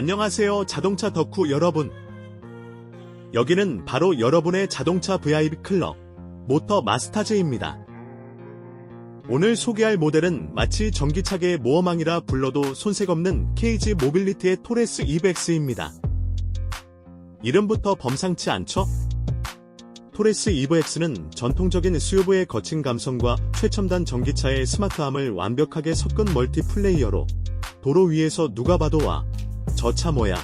안녕하세요 자동차 덕후 여러분. 여기는 바로 여러분의 자동차 VIP 클럽 모터 마스타즈입니다. 오늘 소개할 모델은 마치 전기차계의 모험왕이라 불러도 손색 없는 KG 모빌리티의 토레스 200X입니다. 이름부터 범상치 않죠? 토레스 200X는 전통적인 SUV의 거친 감성과 최첨단 전기차의 스마트함을 완벽하게 섞은 멀티플레이어로 도로 위에서 누가 봐도 와, 저차 뭐야?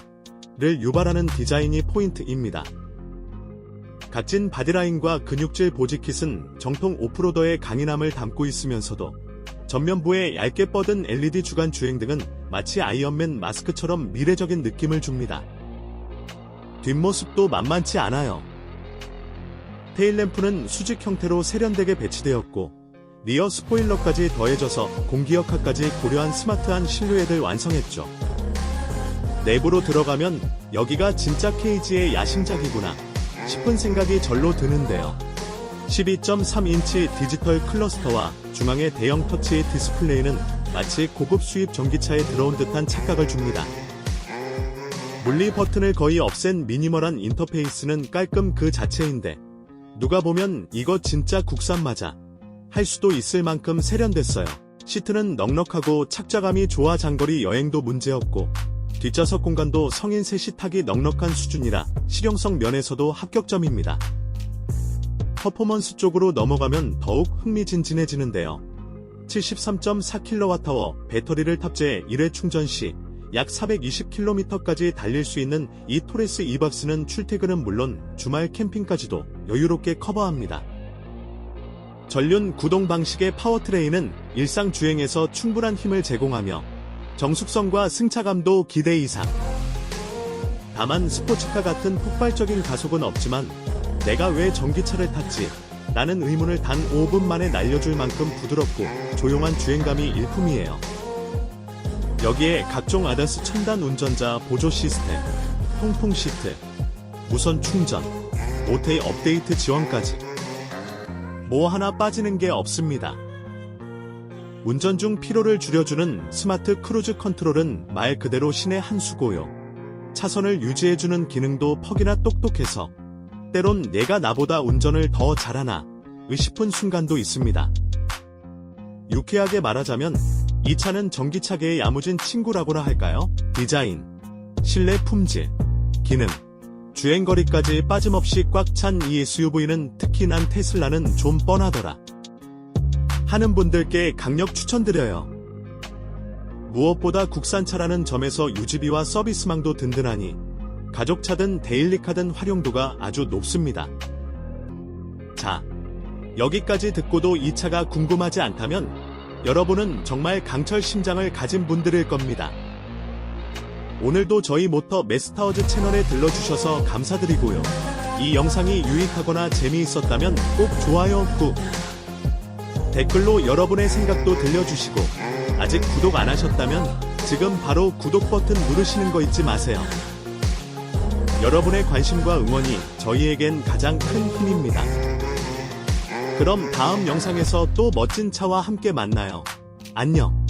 를 유발하는 디자인이 포인트입니다. 각진 바디라인과 근육질 보직킷은 정통 오프로더의 강인함을 담고 있으면서도 전면부의 얇게 뻗은 LED 주간 주행 등은 마치 아이언맨 마스크처럼 미래적인 느낌을 줍니다. 뒷모습도 만만치 않아요. 테일램프는 수직 형태로 세련되게 배치되었고 리어 스포일러까지 더해져서 공기역학까지 고려한 스마트한 실루엣을 완성했죠. 내부로 들어가면 여기가 진짜 케이지의 야심작이구나 싶은 생각이 절로 드는데요. 12.3인치 디지털 클러스터와 중앙의 대형 터치 디스플레이는 마치 고급 수입 전기차에 들어온 듯한 착각을 줍니다. 물리 버튼을 거의 없앤 미니멀한 인터페이스는 깔끔 그 자체인데 누가 보면 이거 진짜 국산 맞아 할 수도 있을 만큼 세련됐어요. 시트는 넉넉하고 착좌감이 좋아 장거리 여행도 문제없고 뒷좌석 공간도 성인 셋이 타기 넉넉한 수준이라 실용성 면에서도 합격점입니다. 퍼포먼스 쪽으로 넘어가면 더욱 흥미진진해지는데요. 73.4kWh 배터리를 탑재해 1회 충전 시 약 420km까지 달릴 수 있는 이 토레스 이박스는 출퇴근은 물론 주말 캠핑까지도 여유롭게 커버합니다. 전륜 구동 방식의 파워트레인은 일상 주행에서 충분한 힘을 제공하며 정숙성과 승차감도 기대 이상. 다만 스포츠카 같은 폭발적인 가속은 없지만 내가 왜 전기차를 탔지? 라는 의문을 단 5분 만에 날려줄 만큼 부드럽고 조용한 주행감이 일품이에요. 여기에 각종 아다스 첨단 운전자 보조 시스템, 통풍 시트, 무선 충전, 오테이 업데이트 지원까지 뭐 하나 빠지는 게 없습니다. 운전 중 피로를 줄여주는 스마트 크루즈 컨트롤은 말 그대로 신의 한 수고요. 차선을 유지해주는 기능도 퍽이나 똑똑해서 때론 내가 나보다 운전을 더 잘하나 의싶은 순간도 있습니다. 유쾌하게 말하자면 이 차는 전기차계의 야무진 친구라고나 할까요? 디자인, 실내 품질, 기능, 주행거리까지 빠짐없이 꽉 찬 이 SUV는 특히 난 테슬라는 좀 뻔하더라. 하는 분들께 강력 추천드려요. 무엇보다 국산차라는 점에서 유지비와 서비스망도 든든하니 가족차든 데일리카든 활용도가 아주 높습니다. 자, 여기까지 듣고도 이 차가 궁금하지 않다면 여러분은 정말 강철 심장을 가진 분들일 겁니다. 오늘도 저희 모터 메스타워즈 채널에 들러주셔서 감사드리고요. 이 영상이 유익하거나 재미있었다면 꼭 좋아요 꾹 댓글로 여러분의 생각도 들려주시고 아직 구독 안 하셨다면 지금 바로 구독 버튼 누르시는 거 잊지 마세요. 여러분의 관심과 응원이 저희에겐 가장 큰 힘입니다. 그럼 다음 영상에서 또 멋진 차와 함께 만나요. 안녕.